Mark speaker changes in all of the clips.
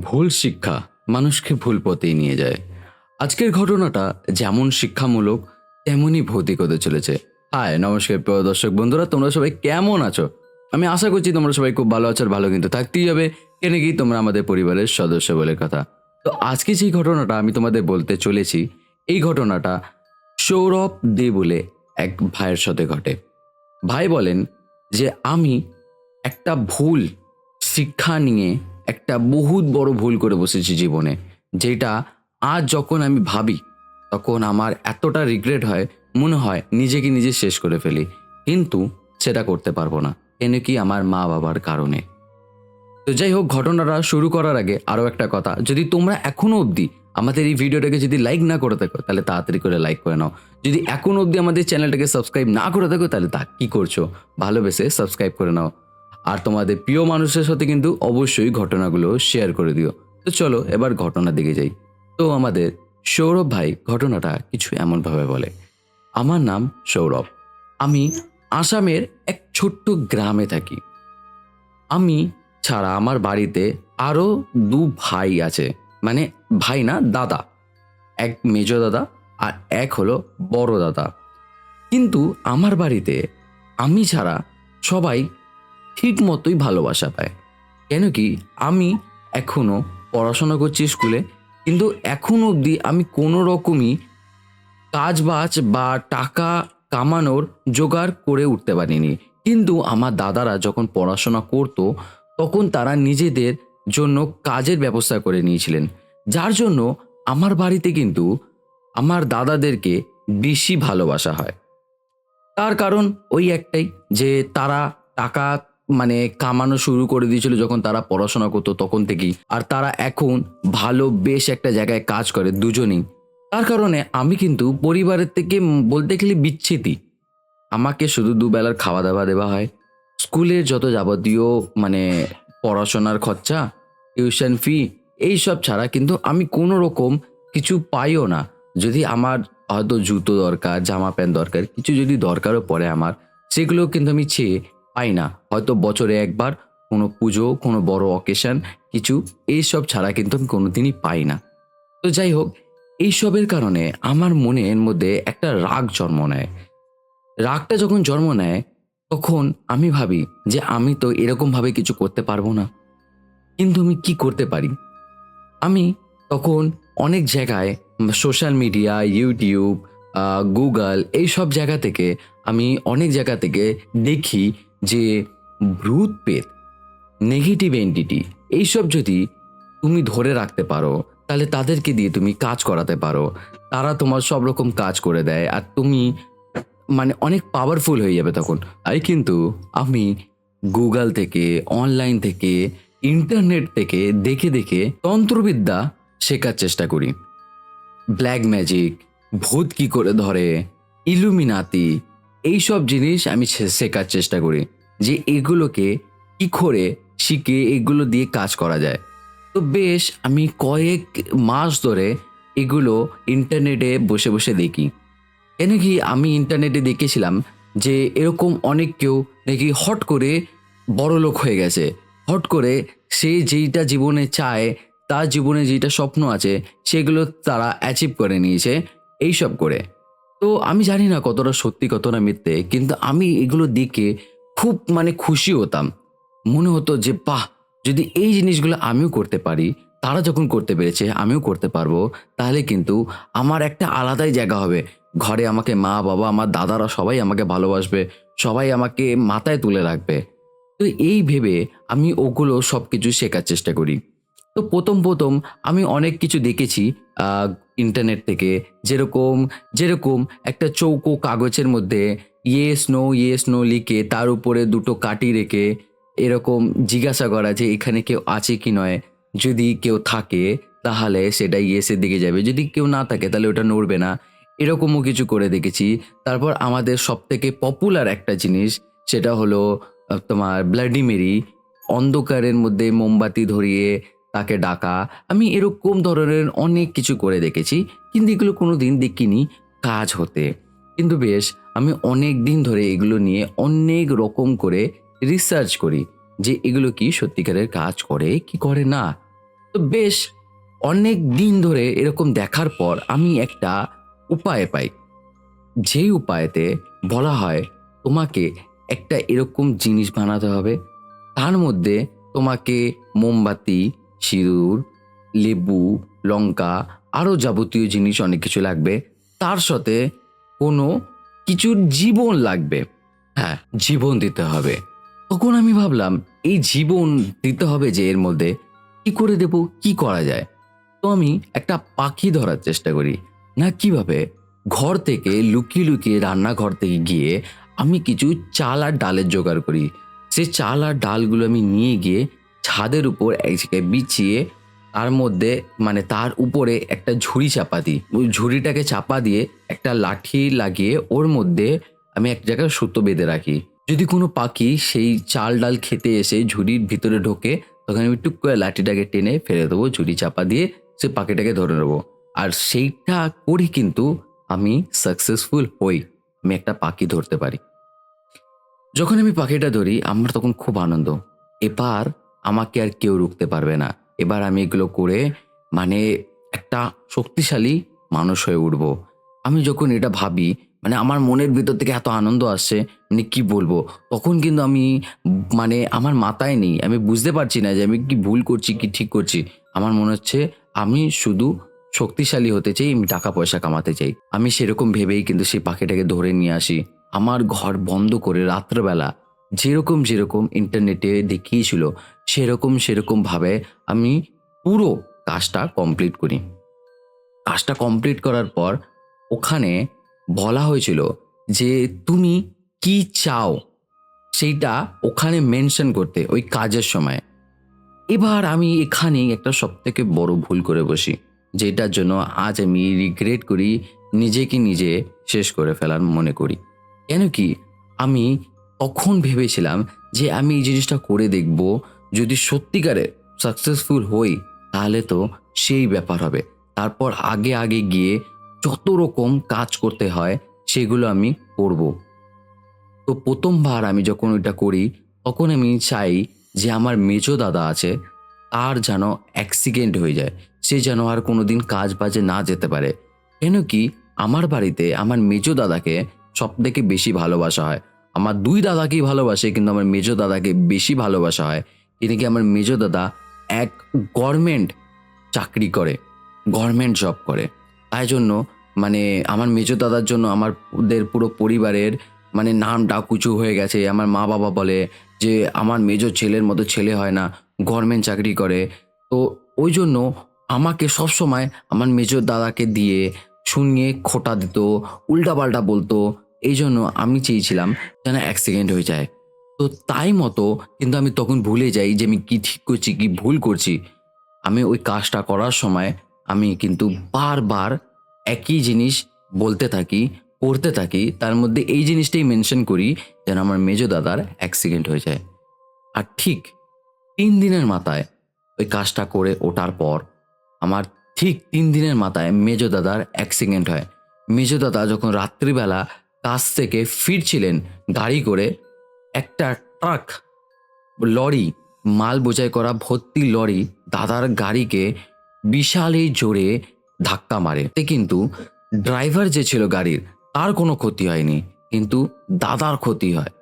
Speaker 1: ভুল শিক্ষা মানুষকে ভুল পথেই নিয়ে যায়। আজকের ঘটনাটা যেমন শিক্ষামূলক, তেমনই ভৌতিক হতে চলেছে। হাই, নমস্কার, প্রিয় দর্শক বন্ধুরা, তোমরা সবাই কেমন আছো? আমি আশা করছি তোমরা সবাই খুব ভালো আছো আর ভালো কিন্তু থাকতেই হবে। কেন কি তোমরা আমাদের পরিবারের সদস্য বলে কথা। তো আজকে যেই ঘটনাটা আমি তোমাদের বলতে চলেছি, এই ঘটনাটা সৌরভ দে বলে এক ভাইয়ের সাথে ঘটে। ভাই বলেন যে, আমি একটা ভুল শিক্ষা নিয়ে একটা বহুত বড় ভুল করে বসেছি জীবনে, যেটা আজ যখন আমি ভাবি, তখন আমার এতটা রিগ্রেট হয়, মনে হয় নিজেকে নিজে শেষ করে ফেলি, কিন্তু সেটা করতে পারব না কেন কি আমার মা বাবার কারণে। তো যাই হোক, ঘটনাটা শুরু করার আগে আরও একটা কথা, যদি তোমরা এখনও অবধি আমাদের এই ভিডিওটাকে যদি লাইক না করে থাকো, তাহলে তাড়াতাড়ি করে লাইক করে নাও। যদি এখনও অবধি আমাদের চ্যানেলটাকে সাবস্ক্রাইব না করে থাকো, তাহলে তা কী করছ? ভালোবেসে সাবস্ক্রাইব করে নাও। আর তোমাদের প্রিয় মানুষের সাথে কিন্তু অবশ্যই ঘটনাগুলো শেয়ার করে দিও। তো চলো এবার ঘটনার দিকে যাই। তো আমাদের সৌরভ ভাই ঘটনাটা কিছু এমনভাবে বলে। আমার নাম সৌরভ। আমি আসামের এক ছোট্ট গ্রামে থাকি। আমি ছাড়া আমার বাড়িতে আরও দু ভাই আছে। মানে ভাই না, দাদা। এক মেজ দাদা আর এক হলো বড় দাদা। কিন্তু আমার বাড়িতে আমি ছাড়া সবাই ঠিক মতোই ভালোবাসা পায়। কেন কি, আমি এখনও পড়াশোনা করছি স্কুলে, কিন্তু এখন অবধি আমি কোনো রকমই কাজ বাজ বা টাকা কামানোর জোগাড় করে উঠতে পারিনি। কিন্তু আমার দাদারা যখন পড়াশোনা করতো, তখন তারা নিজেদের জন্য কাজের ব্যবস্থা করে নিয়েছিলেন। যার জন্য আমার বাড়িতে কিন্তু আমার দাদাদেরকে বেশি ভালোবাসা হয়। তার কারণ ওই একটাই যে তারা টাকা মানে কামানো শুরু করে দিয়েছিল যখন তারা পড়াশোনা করতো তখন থেকেই। আর তারা এখন ভালো বেশ একটা জায়গায় কাজ করে দুজনেই। তার কারণে আমি কিন্তু পরিবারের থেকে বলতে গেলে বিচ্ছেদই আমাকে শুধু দুবেলার খাওয়া দাওয়া দেওয়া হয়। স্কুলের যত যাবতীয় মানে পড়াশোনার খরচা, টিউশন ফি এইসব ছাড়া কিন্তু আমি কোনো রকম কিছু পাইও না। যদি আমার হয়তো জুতো দরকার, জামা প্যান্ট দরকার, কিছু যদি দরকারও পড়ে আমার সেগুলো কিন্তু আমি চেয়ে পাই না। হয়তো বছরে একবার, কোনো পুজো, কোনো বড় অকেশন কিছু, এইসব ছাড়া কিন্তু আমি কোনোদিনই পাই না। তো যাই হোক, এইসবের কারণে আমার মনের মধ্যে একটা রাগ জন্ম নেয়। রাগটা যখন জন্ম নেয়, তখন আমি ভাবি যে আমি তো এরকমভাবে কিছু করতে পারব না। কিন্তু আমি কি করতে পারি? আমি তখন অনেক জায়গায় সোশ্যাল মিডিয়া ইউটিউব গুগল এই সব জায়গা থেকে আমি অনেক জায়গা থেকে দেখি যে ভূত পেত নেগেটিভ এন্টিটি এইসব যদি তুমি ধরে রাখতে পারো, তাহলে তাদেরকে দিয়ে তুমি কাজ করাতে পারো। তারা তোমার সব রকম কাজ করে দেয় আর তুমি মানে অনেক পাওয়ারফুল হয়ে যাবে তখন। তাই কিন্তু আমি গুগল থেকে অনলাইন থেকে ইন্টারনেট থেকে দেখে দেখে তন্ত্রবিদ্যা শেখার চেষ্টা করি। ব্ল্যাক ম্যাজিক ভূত কি করে ধরে ইলুমিনাতি এইসব জিনিস আমি শেখার চেষ্টা করি। যে এগুলোকে কি করে শিখে এগুলো দিয়ে কাজ করা যায়। তো বেশ, আমি কয়েক মাস ধরে এগুলো ইন্টারনেটে বসে বসে দেখি। কেন কি আমি ইন্টারনেটে দেখেছিলাম যে এরকম অনেক কেউ নাকি হট করে বড় লোক হয়ে গেছে। হট করে সে যেইটা জীবনে চায়, তার জীবনে যেটা স্বপ্ন আছে, সেগুলো তারা অ্যাচিভ করে নিয়েছে, এইসব করে। তো আমি জানি না কতটা সত্যি, কতটা মিথ্যে, কিন্তু আমি এগুলো দেখে খুব মানে খুশি হতাম। মনে হতো যে, বাহ, যদি এই জিনিসগুলো আমিও করতে পারি, তারা যখন করতে পেরেছে, আমিও করতে পারব, তাহলে কিন্তু আমার একটা আলাদাই জায়গা হবে। ঘরে আমাকে মা, বাবা, আমার দাদারা সবাই আমাকে ভালোবাসবে, সবাই আমাকে মাথায় তুলে রাখবে। তো এই ভেবে আমি ওগুলো সব কিছু শেখার চেষ্টা করি। তো প্রথম প্রথম আমি অনেক কিছু দেখেছি ইন্টারনেট থেকে। যেরকম যেরকম একটা চৌকো কাগজের মধ্যে ইয়েস নো ইয়েস নো লিখে তার উপরে দুটো কাটি রেখে এরকম জিজ্ঞাসা করা যে এখানে কেউ আছে কি নয়। যদি কেউ থাকে, তাহলে সেটা ইয়েসের দিকে যাবে। যদি কেউ না থাকে, তাহলে ওটা নড়বে না। এরকমও কিছু করে দেখেছি। তারপর আমাদের সব থেকে পপুলার একটা জিনিস, সেটা হলো তোমার ব্লাডি মেরি অন্ধকারের মধ্যে মোমবাতি ধরিয়ে তাকে ডাকা। আমি এরকম ধরনের অনেক কিছু করে দেখেছি, কিন্তু এগুলো কোনো দিন দেখিনি। কাজ হতে। কিন্তু বেশ, আমি অনেক দিন ধরে এগুলো নিয়ে অনেক রকম করে রিসার্চ করি যে এগুলো কি সত্যিকারের কাজ করে, কি করে না। তো বেশ, অনেক দিন ধরে এরকম দেখার পর আমি একটা উপায় পাই। যেই উপায়তে বলা হয়, তোমাকে একটা এরকম জিনিস বানাতে হবে। তার মধ্যে তোমাকে মোমবাতি, সিঁদুর, লেবু, লঙ্কা, আরও যাবতীয় জিনিস অনেক কিছু লাগবে। তার সাথে কোনো কিছুর জীবন লাগবে। হ্যাঁ জীবন দিতে হবে। তখন আমি ভাবলাম, এই জীবন দিতে হবে যে এর মধ্যে কি করে দেব, কি করা যায়? তো আমি একটা পাখি ধরার চেষ্টা করি। না, কীভাবে? ঘর থেকে লুকিয়ে লুকিয়ে রান্নাঘর থেকে গিয়ে আমি কিছু চাল আর ডালের জোগাড় করি। সে চাল আর ডালগুলো আমি নিয়ে গিয়ে ছাদের উপর এক জায়গায় বিছিয়ে তার মধ্যে মানে তার উপরে একটা ঝুড়ি চাপা দিই। ওই ঝুড়িটাকে চাপা দিয়ে একটা লাঠি লাগিয়ে ওর মধ্যে আমি এক জায়গায় সুতো বেঁধে রাখি। যদি কোনো পাখি সেই চাল ডাল খেতে এসে ঝুড়ির ভিতরে ঢোকে, তখন আমি টুক করে লাঠিটাকে টেনে ফেলে দেবো, ঝুড়ি চাপা দিয়ে সে পাখিটাকে ধরে নেব। আর সেইটা করে কিন্তু আমি সাকসেসফুল হই, আমি একটা পাখি ধরতে পারি। যখন আমি পাখিটা ধরি, আমার তখন খুব আনন্দ। এবার আমাকে আর কেউ রুখতে পারবে না। এবার আমি এগুলো করে মানে একটা শক্তিশালী মানুষ হয়ে উঠব। আমি যখন এটা ভাবি মানে আমার মনের ভিতর থেকে এত আনন্দ আসছে মানে কি বলব? তখন কিন্তু আমি মানে আমার মাথায় নেই। আমি বুঝতে পারছি না যে আমি কি ভুল করছি, কি ঠিক করছি। আমার মনে হচ্ছে আমি শুধু শক্তিশালী হতে চাই, আমি টাকা পয়সা কামাতে চাই। আমি সেরকম ভেবেই কিন্তু সেই পাখিটাকে ধরে নিয়ে আসি। আমার ঘর বন্ধ করে রাত্রেবেলা যেরকম যেরকম ইন্টারনেটে দেখিয়েছিল, সেরকম সেরকমভাবে আমি পুরো কাজটা কমপ্লিট করি। কাজটা কমপ্লিট করার পর ওখানে বলা হয়েছিল যে, তুমি কি চাও? সেইটা ওখানে মেনশন করতে ওই কাজের সময়। এবার আমি এখানেই একটা সব থেকে বড় ভুল করে বসি, যেটার জন্য আজ আমি রিগ্রেট করি, নিজেকে নিজে শেষ করে ফেলার মনে করি। কেন কি? আমি তখন ভেবেছিলাম যে আমি এই জিনিসটা করে দেখব, যদি সত্যিকারে সাকসেসফুল হই, তাহলে তো সেই ব্যাপার হবে। তারপর আগে আগে গিয়ে যত রকম কাজ করতে হয়, সেগুলো আমি করব। তো প্রথমবার আমি যখন ওইটা করি, তখন আমি চাই যে আমার মেজো দাদা আছে, তার যেন অ্যাক্সিডেন্ট হয়ে যায়। সে যেন আর কোনো দিন কাজ বাজে না যেতে পারে। কেন কি, আমার বাড়িতে আমার মেজো দাদাকে সব থেকে বেশি ভালোবাসা হয়। আমার দুই দাদাকেই ভালোবাসে, কিন্তু আমার মেজো দাদাকে বেশি ভালোবাসা হয়। তিনি কি আমার মেজো দাদা? এক গভর্নমেন্ট চাকরি করে গভর্নমেন্ট জব করে। তাই জন্য মানে আমার মেজো দাদার জন্য আমার ওদের পুরো পরিবারের মানে নাম ডাকুচু হয়ে গেছে। আমার মা বাবা বলে যে, আমার মেজো ছেলের মতো ছেলে হয় না গভর্নমেন্ট চাকরি করে। তো ওই জন্য আমাকে সব সময় আমার মেজর দাদাকে দিয়ে, শুনিয়ে খোটা দিত, উল্টাপাল্টা বলতো এই জন্য আমি চেয়েছিলাম যেন অ্যাক্সিডেন্ট হয়ে যায়। তো তাই মতো কিন্তু আমি তখন ভুলে যাই যে আমি কি ঠিক করছি, কি ভুল করছি। আমি ওই কাজটা করার সময় আমি কিন্তু বারবার একই জিনিস বলতে থাকি, করতে থাকি, তার মধ্যে এই জিনিসটাই মেনশন করি যেন আমার মেজো দাদার অ্যাক্সিডেন্ট হয়ে যায়। আর ঠিক তিন দিনের মাথায় ওই কাজটা করে ওঠার পর আমার ঠিক তিন দিনের মাথায় মেজো দাদার অ্যাক্সিডেন্ট হয়। মেজো দাদা যখন রাত্রিবেলা কাজ থেকে ফিরছিলেন গাড়ি করে একটা ট্রাক, লরি, মাল বোঝাই করা ভর্তি লরি দাদার গাড়িকে বিশালই জোরে ধাক্কা মারে। তে কিন্তু ড্রাইভার যে ছিল গাড়ির, তার কোনো ক্ষতি হয়নি, কিন্তু দাদার ক্ষতি হয়,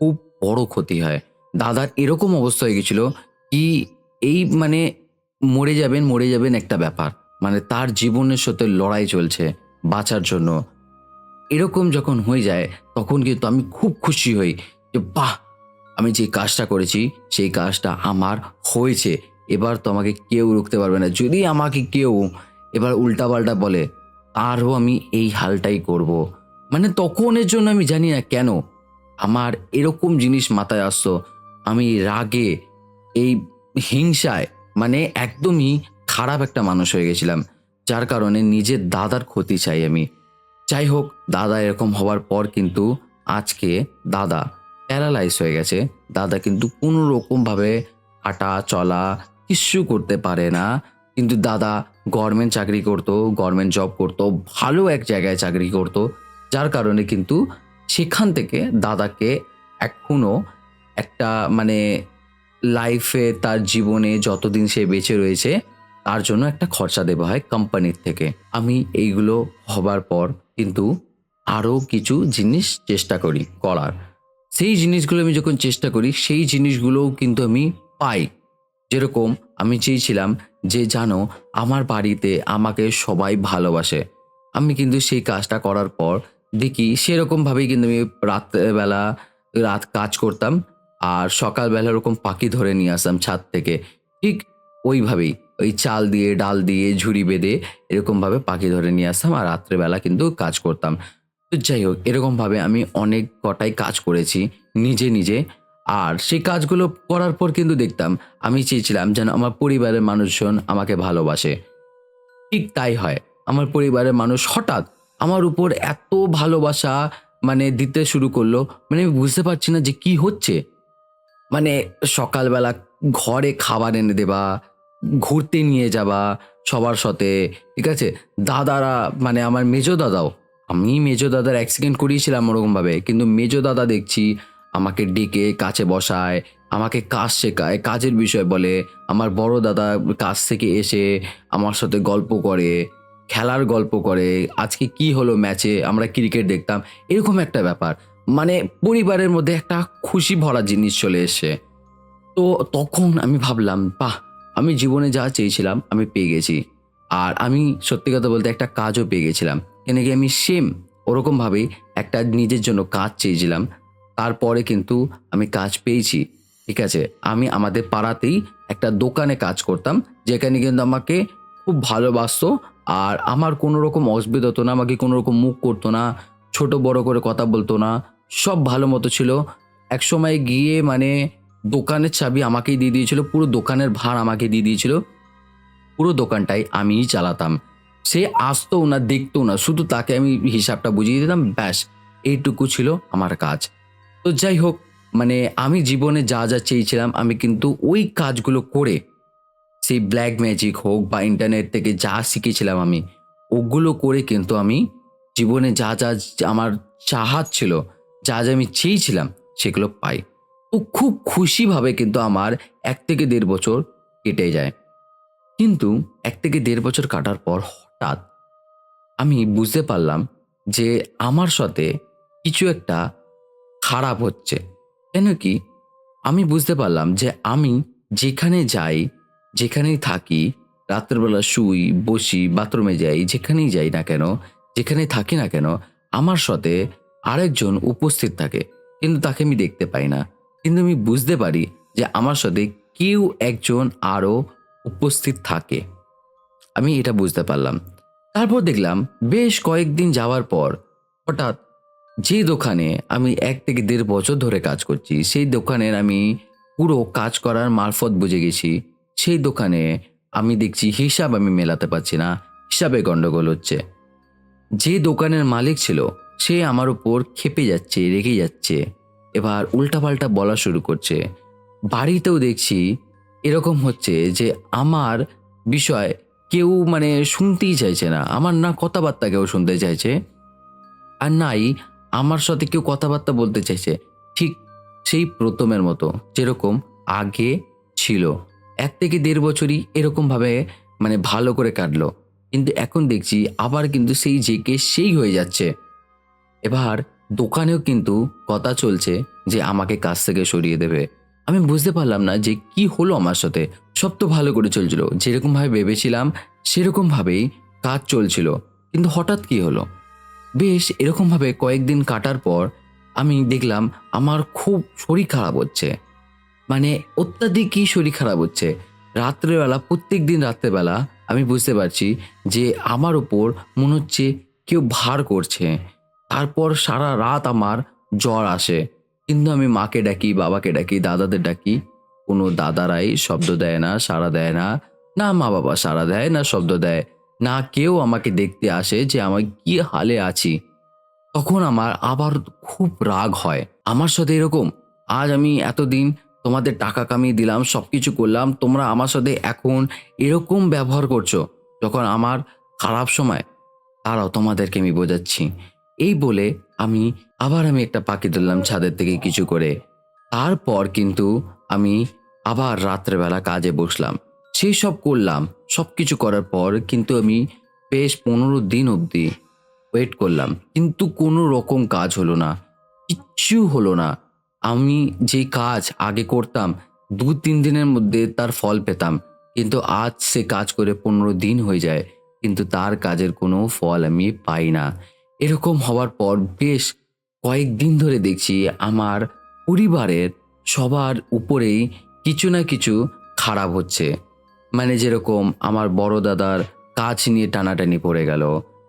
Speaker 1: খুব বড় ক্ষতি হয়। দাদার এরকম অবস্থা হয়ে গেছিল কি এই মানে মরে যাবেন মরে যাবেন একটা ব্যাপার। মানে তার জীবনের সাথে লড়াই চলছে বাঁচার জন্য। এরকম যখন হয়ে যায়, তখন কিন্তু আমি খুব খুশি হই যে, বাহ! আমি যে কাজটা করেছি, সেই কাজটা আমার হয়েছে। এবার তো আমাকে কেউ রুখতে পারবে না। যদি আমাকে কেউ এবার উল্টাপাল্টা বলে আরও আমি এই হালটাই করব। মানে তখনের জন্য আমি জানি না কেন আমার এরকম জিনিস মাথায় আসতো। আমি রাগে, এই হিংসায় মানে একদমই খারাপ একটা মানুষ হয়ে গেছিলাম। যার কারণে নিজের দাদার ক্ষতি চাই আমি। যাই হোক, দাদা এরকম হওয়ার পর কিন্তু আজকে দাদা প্যারালাইজ হয়ে গেছে। দাদা কিন্তু কোনো রকমভাবে হাঁটা, চলা কিচ্ছু করতে পারে না। কিন্তু দাদা গভর্নমেন্ট চাকরি করতো গভর্নমেন্ট জব করতো, ভালো এক জায়গায় চাকরি করতো। যার কারণে কিন্তু সেখান থেকে দাদাকে এখনও একটা মানে লাইফে তার জীবনে যতদিন সে বেঁচে রয়েছে, তার জন্য একটা খরচা দেওয়া হয় কোম্পানির থেকে। আমি এইগুলো হবার পর কিন্তু আরও কিছু জিনিস চেষ্টা করি, করার। সেই জিনিসগুলো আমি যখন চেষ্টা করি, সেই জিনিসগুলোও কিন্তু আমি পাই। যেরকম আমি চেয়েছিলাম যে, জানো, আমার বাড়িতে আমাকে সবাই ভালোবাসে। আমি কিন্তু সেই কাজটা করার পর দেখি সেরকমভাবেই কিন্তু আমি রাত্রেবেলা রাত কাজ করতাম, আর সকালবেলা ওরকম পাখি ধরে নিয়ে আসতাম ছাদ থেকে। ঠিক ওইভাবেই। ওই চাল দিয়ে, ডাল দিয়ে, ঝুড়ি বেঁধে এরকমভাবে পাখি ধরে নিয়ে আসতাম আর রাত্রেবেলা কিন্তু কাজ করতাম। তো যাই হোক, এরকমভাবে আমি অনেক কটাই কাজ করেছি, নিজে নিজে। আর সেই কাজগুলো করার পর কিন্তু দেখতাম, আমি চেয়েছিলাম যেন আমার পরিবারের মানুষজন আমাকে ভালোবাসে। ঠিক তাই হয়, আমার পরিবারের মানুষ হঠাৎ আমার উপর এত ভালোবাসা মানে দিতে শুরু করল মানে আমি বুঝতে পারছি না যে কি হচ্ছে। মানে সকালবেলা ঘরে খাবার এনে দেবা ঘুরতে নিয়ে যাবা সবার সাথে, ঠিক আছে? দাদারা মানে আমার মেজো দাদাও, আমি মেজো দাদার অ্যাক্সিডেন্ট করিয়েছিলাম ওরকমভাবে, কিন্তু মেজো দাদা দেখছি আমাকে ডেকে কাছে বসায়, আমাকে কাজ শেখায়, কাজের বিষয় বলে, আমার বড় দাদা কাজ থেকে এসে আমার সাথে গল্প করে, খেলার গল্প করে, আজকে কি হলো ম্যাচে আমরা ক্রিকেট দেখতাম, এরকম একটা ব্যাপার। মানে পরিবারের মধ্যে একটা খুশি ভরা জিনিস চলে এসে তো তখন আমি ভাবলাম, বাহ আমি জীবনে যা চেয়েছিলাম, আমি পেয়ে গেছি। আর আমি সত্যি কথা বলতে একটা কাজও পেয়ে গেছিলাম। কেন কি আমি সেম ওরকমভাবেই একটা নিজের জন্য কাজ চেয়েছিলাম। তারপরে কিন্তু আমি কাজ পেয়েছি, ঠিক আছে? আমি আমাদের পাড়াতেই একটা দোকানে কাজ করতাম, যেখানে কিন্তু আমাকে খুব ভালোবাসতো। আর আমার কোনো রকম অসুবিধা হতো না, আমাকে কোনো রকম মুখ করতো না, ছোট বড় করে কথা বলতো না। সব ভালো মতো ছিল। এক সময় গিয়ে মানে দোকানের চাবি আমাকেই দিয়ে দিয়েছিল, পুরো দোকানের ভার আমাকে দিয়ে দিয়েছিল। পুরো দোকানটাই আমিই চালাতাম। সে আসতো না, দেখতো না, শুধু তাকে আমি হিসাবটা বুঝিয়ে দিতাম, ব্যাস, এইটুকু ছিল আমার কাজ। তো যাই হোক মানে আমি জীবনে যা যা চেয়েছিলাম, আমি কিন্তু ওই কাজগুলো করে, সেই ব্ল্যাক ম্যাজিক হোক বা ইন্টারনেট থেকে যা শিখেছিলাম আমি, ওগুলো করে কিন্তু আমি জীবনে যা যা আমার চাহাত ছিল, যা যা আমি চেয়েছিলাম, সেগুলো পাই। তো খুব খুশিভাবে কিন্তু আমার এক থেকে দেড় বছর কেটে যায়। কিন্তু এক থেকে দেড় বছর কাটার পর হঠাৎ আমি বুঝতে পারলাম যে আমার সাথে কিছু একটা খারাপ হচ্ছে। কেন কি? আমি বুঝতে পারলাম যে আমি যেখানে যাই, যেখানেই থাকি, রাত্রেবেলা শুই, বসি, বাথরুমে যাই, যেখানেই যাই না কেন যেখানে থাকি না কেন, আমার সাথে আরেকজন উপস্থিত থাকে। কিন্তু তাকে আমি দেখতে পাই না। কিন্তু আমি বুঝতে পারি যে আমার সাথে কেউ একজন আরও উপস্থিত থাকে। আমি এটা বুঝতে পারলাম। তারপর দেখলাম বেশ কয়েকদিন যাওয়ার পর হঠাৎ যে দোকানে আমি এক থেকে দেড় বছর ধরে কাজ করছি, সেই দোকানের আমি পুরো কাজ করার মারফত বুঝে গেছি। সেই দোকানে আমি দেখছি হিসাব আমি মেলাতে পারছি না, হিসাবে গন্ডগোল হচ্ছে। যে দোকানের মালিক ছিল, সে আমার উপর খেপে যাচ্ছে, রেগে যাচ্ছে। এবার উল্টাপাল্টা বলা শুরু করছে। বাড়িতেও দেখছি এরকম হচ্ছে যে আমার বিষয় কেউ মানে শুনতেই চাইছে না। আমার না কথাবার্তা কেউ শুনতে চাইছে আর নাই আমার সাথে কেউ কথাবার্তা বলতে চাইছে। ঠিক সেই প্রথমের মতো যেরকম আগে ছিল। এক থেকে দেড় বছরই এরকমভাবে মানে ভালো করে কাটলো। কিন্তু এখন দেখছি আবার কিন্তু সেই জেকে সেই হয়ে যাচ্ছে। এবার দোকানেও কিন্তু কথা চলছে যে আমাকে কাজ থেকে সরিয়ে দেবে। আমি বুঝতে পারলাম না যে কি হলো আমার সাথে। সব তো ভালো করে চলছিল। যেরকমভাবে ভেবেছিলাম, সেরকমভাবেই কাজ চলছিল। কিন্তু হঠাৎ কি হলো? বেশ, এরকমভাবে কয়েকদিন কাটার পর আমি দেখলাম, আমার খুব শরীর খারাপ হচ্ছে। মানে অত্যাধিকই শরীর খারাপ হচ্ছে। রাত্রেবেলা প্রত্যেক দিন রাত্রেবেলা আমি বুঝতে পারছি যে আমার ওপর মনে হচ্ছে কেউ ভার করছে। তারপর সারা রাত আমার জ্বর আসে। কিন্তু আমি মাকে ডাকি, বাবাকে ডাকি, দাদাদের ডাকি। কোনো দাদারাই শব্দ দেয় না, সাড়া দেয় না। না মা বাবা সাড়া দেয় না, শব্দ দেয়। না কেউ আমাকে দেখতে আসে যে আমি কি হালে আছি। তখন আমার আবার খুব রাগ হয়। আমার সাথে এরকম, আজ আমি এতদিন তোমাদের টাকা কামিয়ে দিলাম সব কিছু করলাম, তোমরা আমার সাথে এখন এরকম ব্যবহার করছ। যখন আমার খারাপ সময় তারাও তোমাদেরকে আমি বোঝাচ্ছি। এই বলে আমি আবার আমি একটা পাখি তুললাম ছাদের থেকে কিছু করে। তারপর কিন্তু আমি আবার রাত্রেবেলা কাজে বসলাম। সেই সব করলাম সব কিছু করার পর কিন্তু আমি বেশ পনেরো দিন অবধি ওয়েট করলাম। কিন্তু কোনো রকম কাজ হলো না, কিচ্ছু হলো না। আমি যে কাজ আগে করতাম, দু তিন দিনের মধ্যে তার ফল পেতাম। কিন্তু আজ সে কাজ করে পনেরো দিন হয়ে যায়, কিন্তু তার কাজের কোনো ফল আমি পাই না। এরকম হওয়ার পর বেশ কয়েকদিন ধরে দেখছি আমার পরিবারের সবার উপরেই কিছু না কিছু খারাপ হচ্ছে। মানে যেরকম আমার বড় দাদার কাজ নিয়ে টানাটানি পড়ে গেল,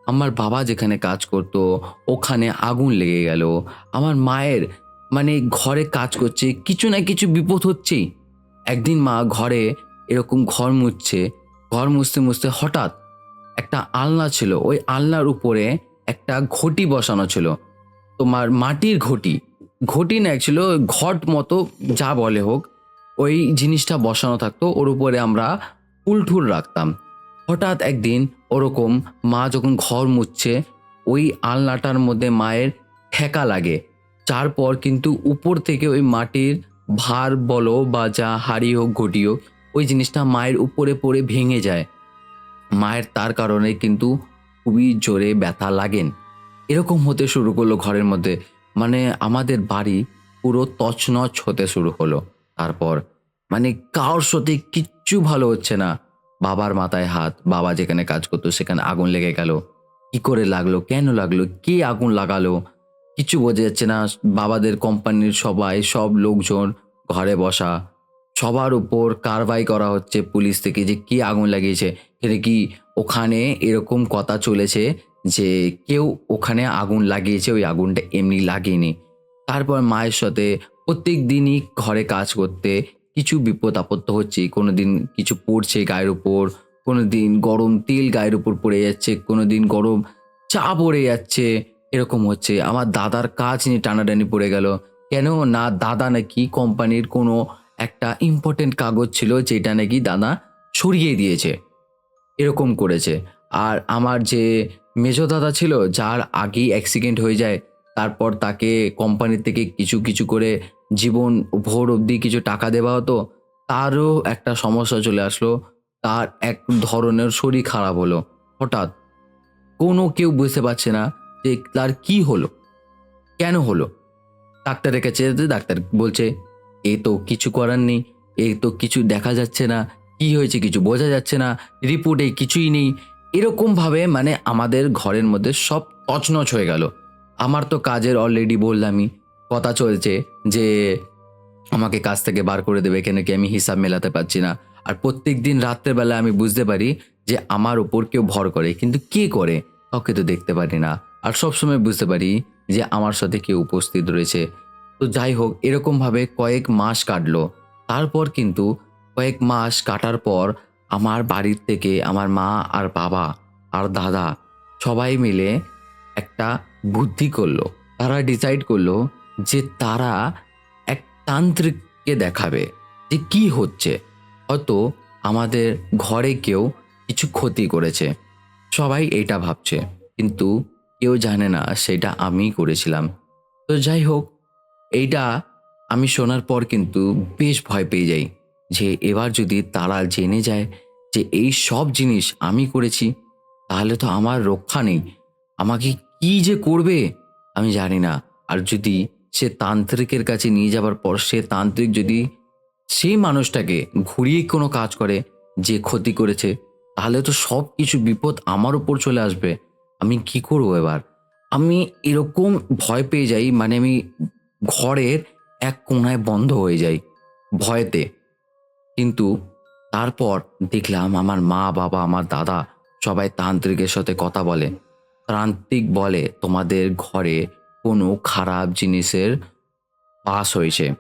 Speaker 1: আমার বাবা যেখানে কাজ করতো ওখানে আগুন লেগে গেল, আমার মায়ের মানে ঘরে কাজ করছে, কিছু না কিছু বিপদ হচ্ছেই। একদিন মা ঘরে এরকম ঘর মুছছে, ঘর মুছতে মুছতে হঠাৎ একটা আলনা ছিল, ওই আলনার উপরে একটা ঘটি বসানো ছিল। তোমার মাটির ঘটি। ঘটি না ছিল ঘট মতো যা বলে হোক, ওই জিনিসটা বসানো থাকতো। ওর উপরে আমরা ফুল ঠুল রাখতাম। হঠাৎ একদিন ওরকম মা যখন ঘর মুছছে, ওই আলনাটার মধ্যে মায়ের ঠেকা লাগে। তারপর কিন্তু উপর থেকে ওই মাটির ভার বলো বা যা হাড়ি হোক, ঘটি হোক, ওই জিনিসটা মায়ের উপরে পড়ে ভেঙে যায়। মায়ের তার কারণে কিন্তু খুবই জোরে ব্যথা লাগেন। এরকম হতে শুরু করল ঘরের মধ্যে। মানে আমাদের বাড়ি পুরো তছনছ হতে শুরু হলো। তারপর মানে কার সাথে কিচ্ছু ভালো হচ্ছে না। বাবার মাথায় হাত, বাবা যেখানে কাজ করতো সেখানে আগুন লেগে গেল। কি করে লাগল, কেন লাগল, কে আগুন লাগালো? কিছু বোঝা যাচ্ছে না। বাবাদের কোম্পানির সবাই, সব লোকজন ঘরে বসা। সবার উপর কারবাই করা হচ্ছে পুলিশ থেকে যে কি আগুন লাগিয়েছে। এটা কি ওখানে এরকম কথা চলেছে যে কেউ ওখানে আগুন লাগিয়েছে, ওই আগুনটা এমনি লাগেনি। তারপর মায়ের সাথে প্রত্যেক দিনই ঘরে কাজ করতে কিছু বিপদ আপত্ত হচ্ছে কোনো দিন কিছু পড়ছে গায়ের উপর কোনো দিন গরম তেল গায়ের উপর পড়ে যাচ্ছে কোনো দিন গরম চা পড়ে যাচ্ছে, এরকম হচ্ছে। আমার দাদার কাজ নিয়ে টানাটানি পড়ে গেল। কেন? না, দাদা নাকি কোম্পানির কোনো একটা ইম্পর্টেন্ট কাগজ ছিল, যেটা নাকি দাদা সরিয়ে দিয়েছে। এরকম করেছে। আর আমার যে মেজো দাদা ছিল, যার আগেই অ্যাক্সিডেন্ট হয়ে যায়, তারপর তাকে কোম্পানি থেকে কিছু কিছু করে জীবন ভোর অবধি কিছু টাকা দেওয়া হতো, তারও একটা সমস্যা চলে আসলো। তার এক ধরনের শরীর খারাপ হলো, হঠাৎ। কোনো কেউ বুঝতে পারছে না যে তার কি হলো, কেন হলো। ডাক্তারের কাছে ডাক্তার বলছে, এ তো কিছু করার নেই, এ তো কিছু দেখা যাচ্ছে না কি হয়েছে কিছু বোঝা যাচ্ছে না, রিপোর্টে কিছুই নেই। এরকমভাবে মানে আমাদের ঘরের মধ্যে সব তছনছ হয়ে গেল। আমার তো কাজের অলরেডি বললামই, কথা চলছে যে আমাকে কাজ থেকে বার করে দেবে কেন কি আমি হিসাব মেলাতে পারছি না। আর প্রত্যেক দিন রাত্রেবেলা আমি বুঝতে পারি যে আমার উপর কেউ ভর করে, কিন্তু কে করে? কাউকে তো দেখতে পারি না। আর সবসময় বুঝতে পারি যে আমার সাথে কেউ উপস্থিত রয়েছে। তো যাই হোক, এরকমভাবে কয়েক মাস কাটলো। তারপর কিন্তু কয়েক মাস কাটার পর আমার বাড়ির থেকে আমার মা আর বাবা আর দাদা সবাই মিলে একটা বুদ্ধি করল। তারা ডিসাইড করল যে তারা এক তান্ত্রিককে দেখাবে যে কি হচ্ছে। হয়তো আমাদের ঘরে কেউ কিছু ক্ষতি করেছে। সবাই এটা ভাবছে, কিন্তু কেউ জানে না সেটা আমিই করেছিলাম। তো যাই হোক, এইটা আমি শোনার পর কিন্তু বেশ ভয় পেয়ে যাই। যে এবার যদি তারা জেনে যায় যে এই সব জিনিস আমি করেছি, তাহলে তো আমার রক্ষা নেই। আমাকে কি যে করবে? আমি জানি না। আর যদি সে তান্ত্রিকের কাছে নিয়ে যাবার পর সে তান্ত্রিক যদি সেই মানুষটাকে ঘুরিয়ে কোনো কাজ করে যে ক্ষতি করেছে, তাহলে তো সব কিছু বিপদ আমার উপর চলে আসবে। আমি কি করব এবার? আমি এরকম ভয় পেয়ে যাই মানে আমি ঘরের এক কোণায় বন্ধ হয়ে যাই ভয়েতে। কিন্তু তারপর দেখলাম আমার মা, বাবা, আমার দাদা সবাই তান্ত্রিকের সাথে কথা বলে। তান্ত্রিক বলে, তোমাদের ঘরে কোনো খারাপ জিনিসের পাস হয়েছে।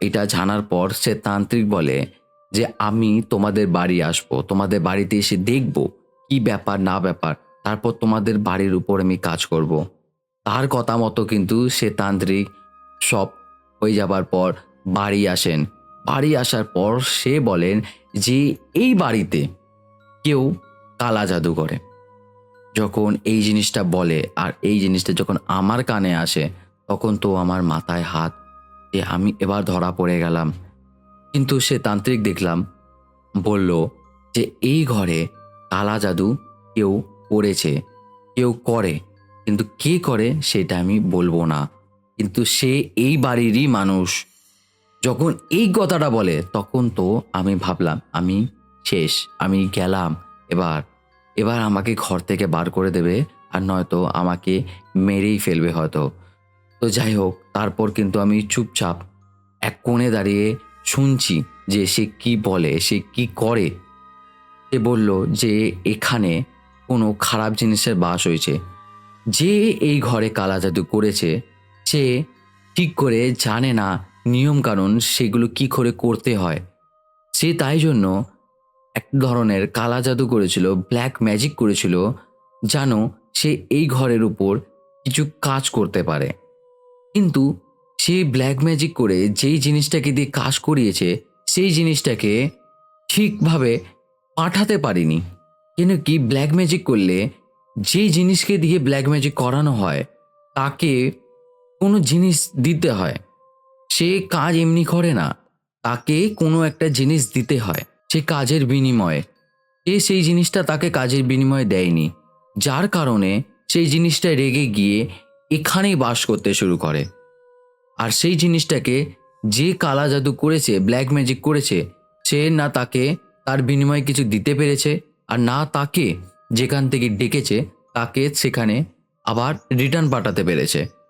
Speaker 1: এটা জানার পর সে তান্ত্রিক বলে যে, আমি তোমাদের বাড়ি আসব, তোমাদের বাড়িতে এসে দেখব কি ব্যাপার, না ব্যাপার। তারপর তোমাদের বাড়ির উপর আমি কাজ করব। তার কথা মতো কিন্তু সে তান্ত্রিক সব হয়ে যাবার পর বাড়ি আসেন। বাড়ি আসার পর সে বলেন যে এই বাড়িতে কেউ কালা জাদু করে। যখন এই জিনিসটা বলে আর এই জিনিসটা যখন আমার কানে আসে, তখন তো আমার মাথায় হাত যে আমি এবার ধরা পড়ে গেলাম। কিন্তু সে তান্ত্রিক দেখলাম, বলল যে এই ঘরে কালা জাদু কেউ করেছে, কেউ করে, কিন্তু কে করে সেটা আমি বলব না। কিন্তু সে এই বাড়িরই মানুষ। যখন এই কথাটা বলে, তখন তো আমি ভাবলাম, আমি শেষ, আমি গেলাম। এবার এবার আমাকে ঘর থেকে বার করে দেবে আর নয়তো আমাকে মেরেই ফেলবে হয়তো। তো যাই হোক, তারপর কিন্তু আমি চুপচাপ এক কোণে দাঁড়িয়ে শুনছি যে সে কি বলে, সে কি করে। সে বলল যে এখানে কোনো খারাপ জিনিসের বাস হয়েছে। যে এই ঘরে কালা জাদু করেছে, সে ঠিক করে জানে না নিয়ম কানুন সেগুলো কি করে করতে হয়? সে তাই জন্য এক ধরনের কালা জাদু করেছিল ব্ল্যাক ম্যাজিক করেছিল জানো সে এই ঘরের উপর কিছু কাজ করতে পারে। কিন্তু সে ব্ল্যাক ম্যাজিক করে যেই জিনিসটাকে দিয়ে কাজ করিয়েছে, সেই জিনিসটাকে ঠিকভাবে পাঠাতে পারিনি। কেন কি ব্ল্যাক ম্যাজিক করলে যেই জিনিসকে দিয়ে ব্ল্যাক ম্যাজিক করানো হয়, তাকে কোনো জিনিস দিতে হয়। সে কাজ এমনি করে না। তাকে কোনো একটা জিনিস দিতে হয়, সে কাজের বিনিময়ে। সে সেই জিনিসটা তাকে কাজের বিনিময়ে দেয়নি। যার কারণে সেই জিনিসটা রেগে গিয়ে এখানেই বাস করতে শুরু করে। আর সেই জিনিসটাকে যে কালা জাদু করেছে ব্ল্যাক ম্যাজিক করেছে, সে না তাকে তার বিনিময়ে কিছু দিতে পেরেছে আর না তাকে যেখান থেকে ডেকেছে, তাকে সেখানে আবার রিটার্ন পাঠাতে পেরেছে।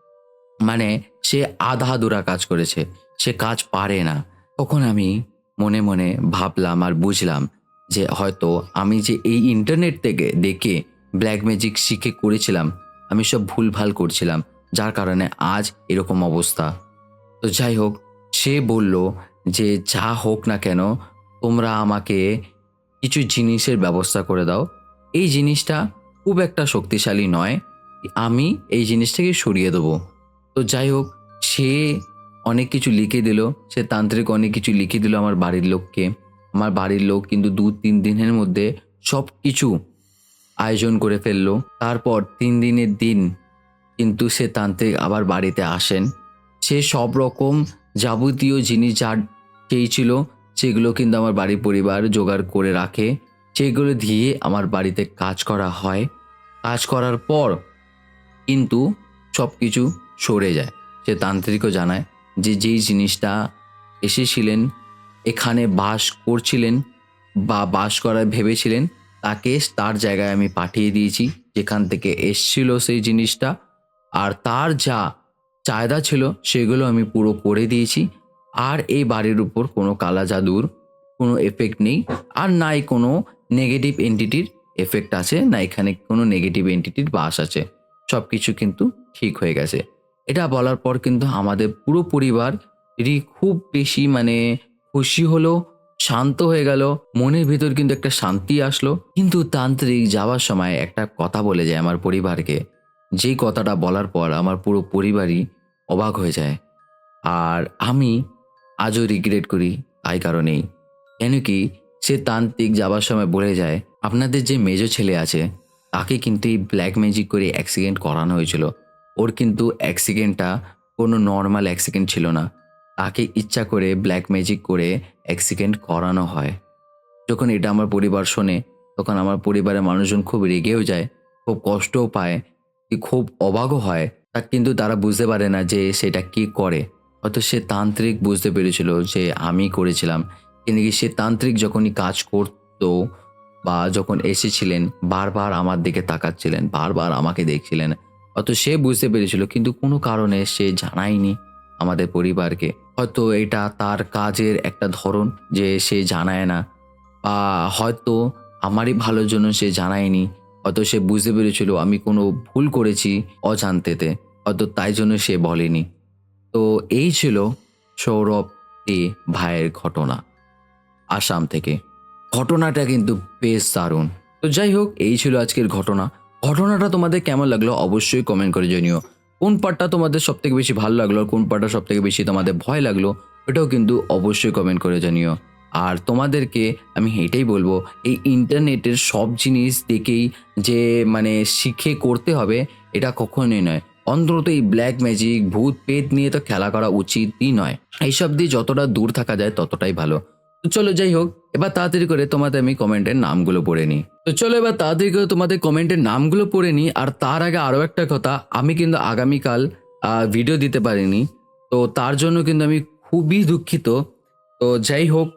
Speaker 1: মানে সে আধা দুরা কাজ করেছে, সে কাজ পারে না। তখন আমি মনে মনে ভাবলাম আর বুঝলাম যে হয়তো আমি যে এই ইন্টারনেট থেকে দেখে ব্ল্যাক ম্যাজিক শিখে করেছিলাম, আমি সব ভুলভাল করছিলাম, যার কারণে আজ এরকম অবস্থা। তো যাই হোক, সে বলল যে যা হোক না কেন, তোমরা আমাকে কিছু জিনিসের ব্যবস্থা করে দাও। এই জিনিসটা খুব একটা শক্তিশালী নয়, আমি এই জিনিসটাকে সরিয়ে দেবো। তো যাই হোক, সে অনেক কিছু লিখে দিল। সে তান্ত্রিক অনেক কিছু লিখে দিল আমার বাড়ির লোককে। আমার বাড়ির লোক কিন্তু দু, তিন দিনের মধ্যে সব কিছু আয়োজন করে ফেলল। তারপর তিন দিনের দিন কিন্তু সে তান্ত্রিক আবার বাড়িতে আসেন। সে সব রকম যাবতীয় জিনিস যা চেয়েছিল সেগুলো কিন্তু আমার বাড়ির পরিবার জোগাড় করে রাখে। সেগুলো দিয়ে আমার বাড়িতে কাজ করা হয়। কাজ করার পর কিন্তু সব কিছু সরে যায়। সে তান্ত্রিকও জানায় যে যেই জিনিসটা এসেছিলেন, এখানে বাস করছিলেন বা বাস করার ভেবেছিলেন, তাকে তার জায়গায় আমি পাঠিয়ে দিয়েছি, যেখান থেকে এসছিল সেই জিনিসটা। আর তার যা চায়দা ছিল, সেগুলো আমি পুরো করে দিয়েছি। আর এই বাড়ির উপর কোনো কালা জাদুর কোনো এফেক্ট নেই। আর নাই কোনো নেগেটিভ এন্টিটির এফেক্ট আছে, না এখানে কোনো নেগেটিভ এন্টিটির বাস আছে। সব কিছু কিন্তু ঠিক হয়ে গেছে। এটা বলার পর কিন্তু আমাদের পুরো পরিবারই খুব বেশি মানে খুশি হলো, শান্ত হয়ে গেল, মনের ভিতর কিন্তু একটা শান্তি আসলো। কিন্তু তান্ত্রিক যাওয়ার সময় একটা কথা বলে যায় আমার পরিবারকে। যেই কথাটা বলার পর আমার পুরো পরিবারই অবাক হয়ে যায়। আর আমি আজও রিগ্রেট করি, তাই কারণেই কেন কি সে তান্ত্রিক যাবার সময় বলে যায়, আপনাদের যে মেজো ছেলে আছে, তাকে কিন্তু এই ব্ল্যাক ম্যাজিক করে অ্যাক্সিডেন্ট করানো হয়েছিল। ওর কিন্তু অ্যাক্সিডেন্টটা কোনো নর্মাল অ্যাক্সিডেন্ট ছিল না। তাকে ইচ্ছা করে ব্ল্যাক ম্যাজিক করে অ্যাক্সিডেন্ট করানো হয়। যখন এটা আমার পরিবার শোনে, তখন আমার পরিবারের মানুষজন খুব রেগেও যায়, খুব কষ্টও পায় খুব অবাকও হয়। তা কিন্তু তারা বুঝতে পারে না যে সেটা কি করে। হয়তো সে তান্ত্রিক বুঝতে পেরেছিল যে আমি করেছিলাম। কিন্তু কি সে তান্ত্রিক যখনই কাজ করতো বা যখন এসেছিলেন, বারবার আমার দিকে তাকাচ্ছিলেন, বারবার আমাকে দেখছিলেন অত সে বুঝতে পেরেছিল, কিন্তু কোনো কারণে সে জানায়নি আমাদের পরিবারকে। হয়তো এটা তার কাজের একটা ধরন যে সে জানায় না, বা হয়তো আমারই ভালোর জন্য সে জানায়নি। হয়তো সে বুঝতে পেরেছিল, আমি কোনো ভুল করেছি অজান্তেতে হয়তো তাই জন্য সে বলেনি। তো এই ছিল সৌরভ দে ভাইয়ের ঘটনা আসাম থেকে। ঘটনাটা কিন্তু বেশ দারুণ। তো যাই হোক, এই ছিল আজকের ঘটনা। ঘটনাটা তোমাদের কেমন লাগল অবশ্যই কমেন্ট করে জানিও। কোন পার্টটা তোমাদের সব থেকে বেশি ভালো লাগল কোন পার্টটা সব থেকে বেশি তোমাদের ভয় লাগল এটাও কিন্তু অবশ্যই কমেন্ট করে জানিও। আর তোমাদেরকে আমি এটাই বলব, এই ইন্টারনেটের সব জিনিস দেখেই যে মানে শিখে করতে হবে, এটা কখনোই নয়। অন্তত এই ব্ল্যাক ম্যাজিক ভূত পেট নিয়ে তো খেলা করা উচিতই নয়। এইসব দিয়ে যতটা দূর থাকা যায় ততটাই ভালো। চলো যাই হোক, এবার তাড়াতাড়ি করে তোমাদের আমি কমেন্টের নামগুলো পড়ে নিই। তো চলো এবার তাড়াতাড়ি করে তোমাদের কমেন্টের নামগুলো পড়ে নিই, আর তার আগে আরও একটা কথা, আমি কিন্তু আগামীকাল ভিডিও দিতে পারিনি। তো তার জন্য কিন্তু আমি খুবই দুঃখিত। তো যাই হোক,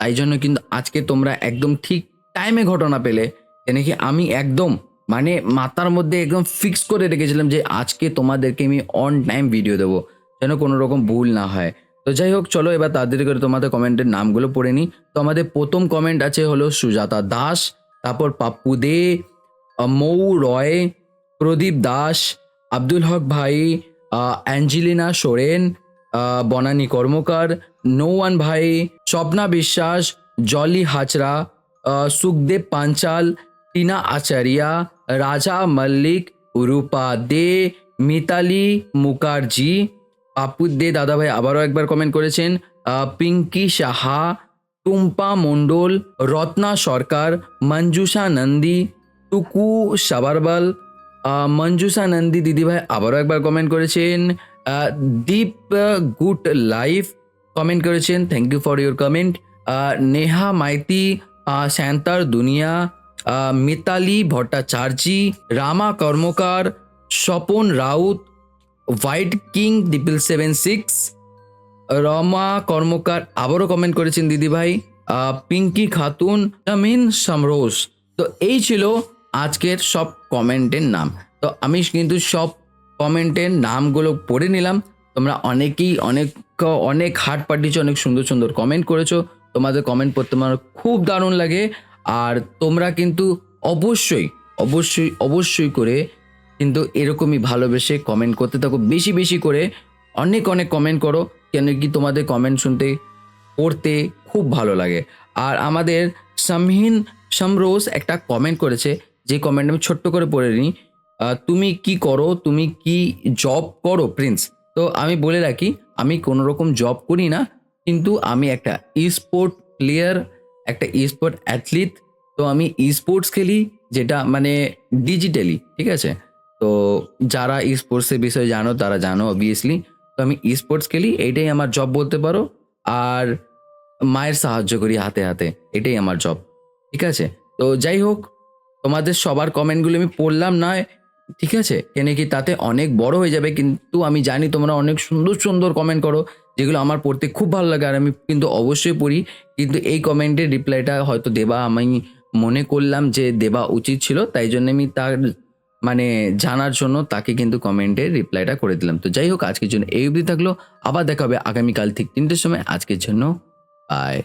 Speaker 1: তাই জন্য কিন্তু আজকে তোমরা একদম ঠিক টাইমে ঘটনা পেলে। কেন কি আমি একদম মানে মাথার মধ্যে একদম ফিক্স করে রেখেছিলাম যে আজকে তোমাদেরকে আমি অন টাইম ভিডিও দেবো, যেন কোনো রকম ভুল না হয়। তো যাই হোক চলো এবার তাড়াতাড়ি করে তোমাদের কমেন্টের নামগুলো পড়ে নিই। তো আমাদের প্রথম কমেন্ট আছে হলো সুজাতা দাস, তারপর পাপ্পু দে, মৌ রয়, প্রদীপ দাস, আব্দুল হক ভাই অ্যাঞ্জেলিনা সোরেন বনানী কর্মকার, নৌয়ান ভাই, স্বপ্না বিশ্বাস, জলি হাচরা সুখদেব পাঞ্চাল, টিনা আচারিয়া, রাজা মল্লিক, রূপা দে, মিতালি মুখার্জি পাপু দে দাদাভাই আবারও একবার কমেন্ট করেছেন পিঙ্কি সাহা টুম্পা মণ্ডল রত্না সরকার মঞ্জুষা নন্দী টুকু সাবারবাল মঞ্জুষা নন্দী দিদিভাই আবারও একবার কমেন্ট করেছেন দীপ গুড লাইফ কমেন্ট করেছেন thank you for your comment Neha Maity আহ, শান্তার দুনিয়া মিতালি ভট্টাচার্যী রামা কর্মকার স্বপন রাউত হোয়াইট কিং ডিপিল সেভেন সিক্স। রমা কর্মকার আবারও কমেন্ট করেছেন দিদিভাই পিঙ্কি খাতুন, জামিন সামরোস তো এই ছিল আজকের সব কমেন্টের নাম। তো আমি কিন্তু সব কমেন্টের নামগুলো পড়ে নিলাম। তোমরা অনেকেই অনেক অনেক হার্ট পাঠিয়েছো অনেক সুন্দর সুন্দর কমেন্ট করেছ। তোমাদের কমেন্ট পড়তে আমার খুব দারুণ লাগে। আর তোমরা কিন্তু অবশ্যই অবশ্যই অবশ্যই করে কিন্তু এরকমই ভালোবেসে কমেন্ট করতে থাকো। বেশি বেশি করে অনেক অনেক কমেন্ট করো, কেন কি তোমাদের কমেন্ট শুনতে, পড়তে খুব ভালো লাগে। আর আমাদের সামহীন সমরোজ একটা কমেন্ট করেছে, যে কমেন্ট আমি ছোট্ট করে পড়ে নিই তুমি কি করো, তুমি কি জব করো প্রিন্স তো আমি বলে রাখি, আমি কোনো রকম জব করি না, কিন্তু আমি একটা ই স্পোর্ট প্লেয়ার একটা ই স্পোর্ট অ্যাথলিট তো আমি ই স্পোর্টস খেলি, যেটা মানে ডিজিটালি ঠিক আছে? তো যারা স্পোর্টসের বিষয়ে জানো, তারা জানো অবভিয়াসলি তো আমি স্পোর্টস খেলি, এইটাই আমার জব বলতে পারো। আর মায়ের সাহায্য করি হাতে হাতে, এটাই আমার জব ঠিক আছে? তো যাই হোক, তোমাদের সবার কমেন্টগুলো আমি পড়লাম না ঠিক আছে? কেন কি তাতে অনেক বড় হয়ে যাবে, কিন্তু আমি জানি তোমরা অনেক সুন্দর সুন্দর কমেন্ট করো, যেগুলো আমার পড়তে খুব ভালো লাগে, আর আমি কিন্তু অবশ্যই পড়ি। কিন্তু এই কমেন্টের রিপ্লাইটা হয়তো দেবা আমি মনে করলাম যে দেবা উচিত ছিল, তাই জন্য আমি তার মানে জানার জন্য তাকে কিন্তু কমেন্টে রিপ্লাইটা করে দিলাম। তো যাই হোক, আজকের জন্য এই অবধি থাকল। আবার দেখা হবে আগামীকাল ঠিক তিনটের সময়। আজকের জন্য বাই